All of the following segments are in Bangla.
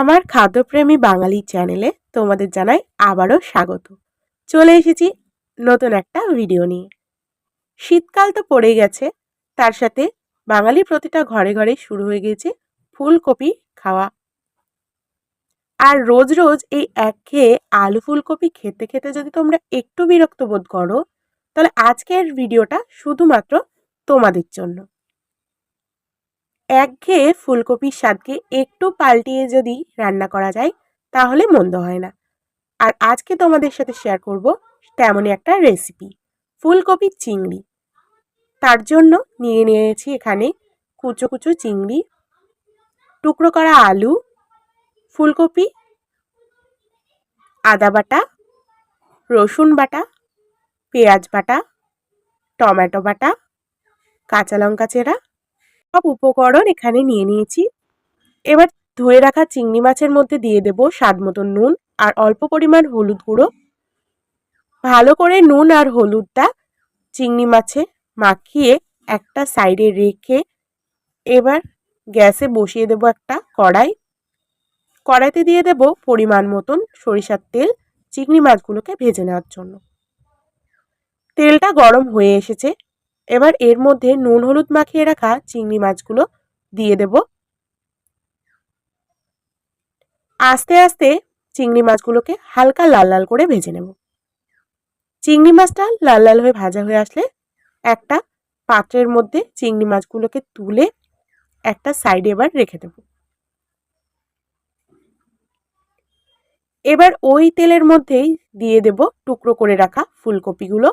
আমার খাদ্যপ্রেমী বাঙালি চ্যানেলে তোমাদের জানাই আবারও স্বাগত। চলে এসেছি নতুন একটা ভিডিও নিয়ে। শীতকাল তো পড়ে গেছে, তার সাথে বাঙালি প্রতিটা ঘরে ঘরে শুরু হয়ে গেছে ফুলকপি খাওয়া। আর রোজ রোজ এই একঘেয়ে আলু ফুলকপি খেতে খেতে যদি তোমরা একটু বিরক্ত বোধ করো, তাহলে আজকের ভিডিওটা শুধুমাত্র তোমাদের জন্য। একঘেয়ে ফুলকপির স্বাদকে একটু পাল্টিয়ে যদি রান্না করা যায়, তাহলে মন্দ হয় না। আর আজকে তোমাদের সাথে শেয়ার করব তেমনই একটা রেসিপি ফুলকপির চিংড়ি। তার জন্য নিয়ে নিয়েছি এখানে কুচো কুচো চিংড়ি, টুকরো করা আলু, ফুলকপি, আদা বাটা, রসুন বাটা, পেঁয়াজ বাটা, টমেটো বাটা, কাঁচা লঙ্কা চেরা সব উপকরণ এখানে নিয়ে নিয়েছি। এবার ধুয়ে রাখা চিংড়ি মাছের মধ্যে দিয়ে দেব স্বাদ মতো নুন আর অল্প পরিমাণ হলুদ গুঁড়ো। ভালো করে নুন আর হলুদটা চিংড়ি মাছে মাখিয়ে একটা সাইডে রেখে এবার গ্যাসে বসিয়ে দেব একটা কড়াই। কড়াইতে দিয়ে দেব পরিমাণ মতন সরিষার তেল চিংড়ি মাছগুলোকে ভেজে নেওয়ার জন্য। তেলটা গরম হয়ে এসেছে। এবার এর মধ্যে নুন হলুদ মাখিয়ে রাখা চিংড়ি মাছগুলো দিয়ে দেব। আস্তে আস্তে চিংড়ি মাছগুলোকে হালকা লাল লাল করে ভেজে নেব। চিংড়ি মাছটা লাল লাল হয়ে ভাজা হয়ে আসলে একটা পাত্রের মধ্যে চিংড়ি মাছগুলোকে তুলে একটা সাইডে এবার রেখে দেব। এবার ওই তেলের মধ্যেই দিয়ে দেব টুকরো করে রাখা ফুলকপিগুলো।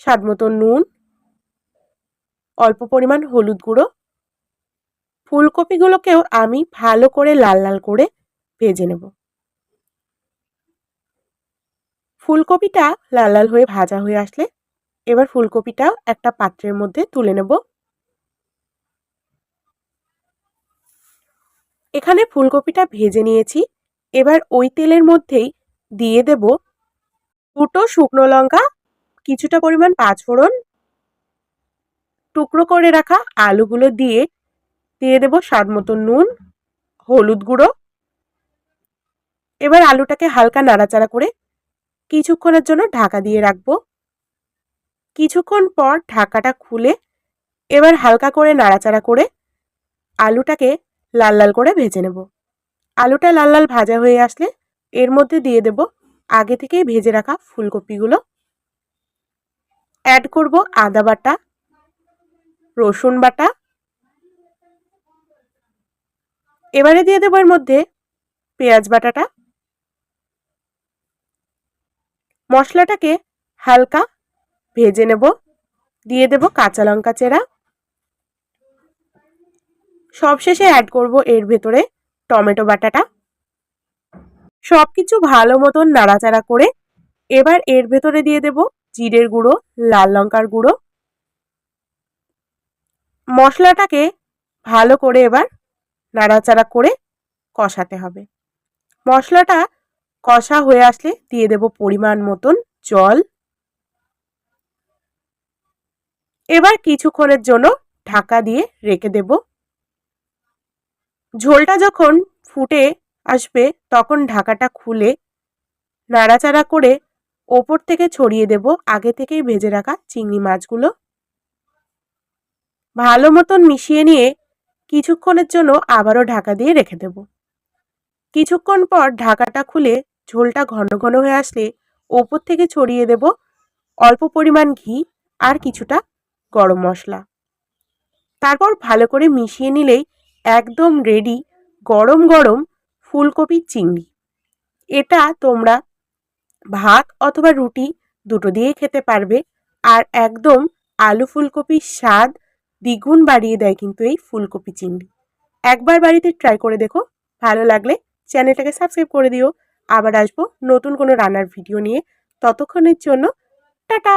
স্বাদ মতো নুন, অল্প পরিমাণ হলুদ গুঁড়ো। ফুলকপিগুলোকেও আমি ভালো করে লাল লাল করে ভেজে নেব। ফুলকপিটা লাল লাল হয়ে ভাজা হয়ে আসলে এবার ফুলকপিটাও একটা পাত্রের মধ্যে তুলে নেব। এখানে ফুলকপিটা ভেজে নিয়েছি। এবার ওই তেলের মধ্যেই দিয়ে দেব দুটো শুকনো লঙ্কা কিছুটা পরিমাণ পাঁচফোড়ন টুকরো করে রাখা আলুগুলো দিয়ে দিয়ে দেবো স্বাদ মতো নুন, হলুদ গুঁড়ো। এবার আলুটাকে হালকা নাড়াচাড়া করে কিছুক্ষণের জন্য ঢাকা দিয়ে রাখব। কিছুক্ষণ পর ঢাকাটা খুলে এবার হালকা করে নাড়াচাড়া করে আলুটাকে লাল লাল করে ভেজে নেব। আলুটা লাল লাল ভাজা হয়ে আসলে এর মধ্যে দিয়ে দেব আগে থেকেই ভেজে রাখা ফুলকপিগুলো। অ্যাড করব আদা বাটা, রসুন বাটা। এবারে দিয়ে দেবো এর মধ্যে পেঁয়াজ বাটাটা। মশলাটাকে হালকা ভেজে নেব। দিয়ে দেব কাঁচা লঙ্কা চেরা। সবশেষে অ্যাড করব এর ভেতরে টমেটো বাটাটা। সব কিছু ভালো মতন নাড়াচাড়া করে এবার এর ভেতরে দিয়ে দেব জিরের গুঁড়ো, লাল লঙ্কার গুঁড়ো। মশলাটাকে ভালো করে এবার নাড়াচাড়া করে কষাতে হবে। মশলাটা কষা হয়ে আসলে দিয়ে দেব পরিমাণ মতন জল। এবার কিছুক্ষণের জন্য ঢাকা দিয়ে রেখে দেব। ঝোলটা যখন ফুটে আসবে, তখন ঢাকাটা খুলে নাড়াচাড়া করে ওপর থেকে ছড়িয়ে দেব, আগে থেকেই ভেজে রাখা চিংড়ি মাছগুলো। ভালো মতন মিশিয়ে নিয়ে কিছুক্ষণের জন্য আবারও ঢাকা দিয়ে রেখে দেব। কিছুক্ষণ পর ঢাকাটা খুলে ঝোলটা ঘন ঘন হয়ে আসলে ওপর থেকে ছড়িয়ে দেব অল্প পরিমাণ ঘি আর কিছুটা গরম মশলা। তারপর ভালো করে মিশিয়ে নিলেই একদম রেডি গরম গরম ফুলকপির চিংড়ি। এটা তোমরা ভাত অথবা রুটি দুটো দিয়ে খেতে পারবে। আর একদম আলু ফুলকপির স্বাদ দ্বিগুণ বাড়িয়ে দেয় কিন্তু এই ফুলকপি চিংড়ি। একবার বাড়িতে ট্রাই করে দেখো, ভালো লাগলে চ্যানেলটাকে সাবস্ক্রাইব করে দিও। আবার আসব নতুন কোনো রান্নার ভিডিও নিয়ে। ততক্ষণের জন্য টাটা!